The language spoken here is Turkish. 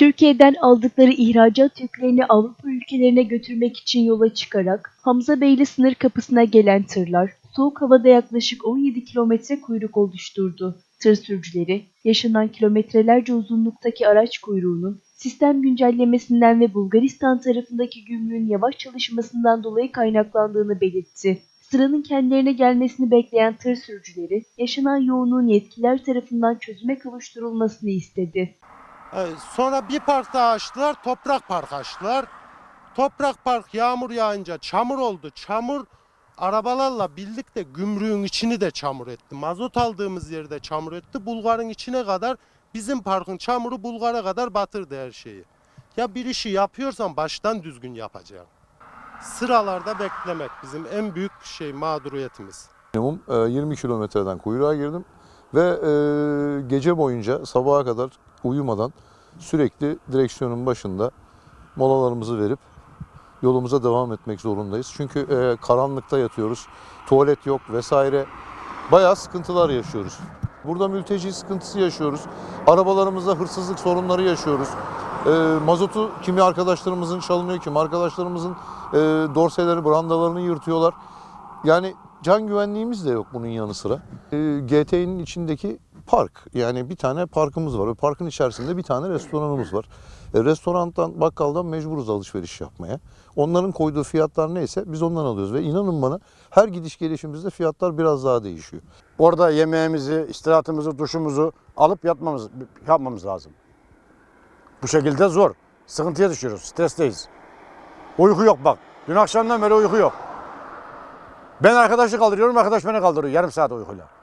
Türkiye'den aldıkları ihracat yüklerini Avrupa ülkelerine götürmek için yola çıkarak Hamzabeyli sınır kapısına gelen tırlar soğuk havada yaklaşık 17 kilometre kuyruk oluşturdu. Tır sürücüleri yaşanan kilometrelerce uzunluktaki araç kuyruğunun sistem güncellemesinden ve Bulgaristan tarafındaki gümrüğün yavaş çalışmasından dolayı kaynaklandığını belirtti. Sıranın kendilerine gelmesini bekleyen tır sürücüleri yaşanan yoğunluğun yetkililer tarafından çözüme kavuşturulmasını istedi. Evet, sonra bir park daha açtılar, toprak park açtılar. Toprak park yağmur yağınca çamur oldu. Çamur arabalarla birlikte gümrüğün içini de çamur etti. Mazot aldığımız yerde çamur etti. Bulgarın içine kadar bizim parkın çamuru Bulgar'a kadar batırdı her şeyi. Ya bir işi yapıyorsan baştan düzgün yapacaksın. Sıralarda beklemek bizim en büyük şey mağduriyetimiz. Minimum e, 20 kilometreden kuyruğa girdim ve e, gece boyunca sabaha kadar uyumadan sürekli direksiyonun başında molalarımızı verip yolumuza devam etmek zorundayız. Çünkü e, karanlıkta yatıyoruz, tuvalet yok vesaire. Bayağı sıkıntılar yaşıyoruz. Burada mülteci sıkıntısı yaşıyoruz. Arabalarımızda hırsızlık sorunları yaşıyoruz. E, mazotu kimi arkadaşlarımızın çalınıyor, kimi arkadaşlarımızın e, dorseleri, brandalarını yırtıyorlar. Yani can güvenliğimiz de yok bunun yanı sıra. E, GT'nin içindeki park yani bir tane parkımız var ve parkın içerisinde bir tane restoranımız var. E, restorandan bakkaldan mecburuz alışveriş yapmaya. Onların koyduğu fiyatlar neyse biz ondan alıyoruz ve inanın bana her gidiş gelişimizde fiyatlar biraz daha değişiyor. Orada yemeğimizi, istirahatımızı, duşumuzu alıp yatmamız, yapmamız lazım. Bu şekilde zor. Sıkıntıya düşüyoruz, stresteyiz. Uyku yok bak. Dün akşamdan beri uyku yok. Ben arkadaşı kaldırıyorum, arkadaş beni kaldırıyor yarım saat uykuyla.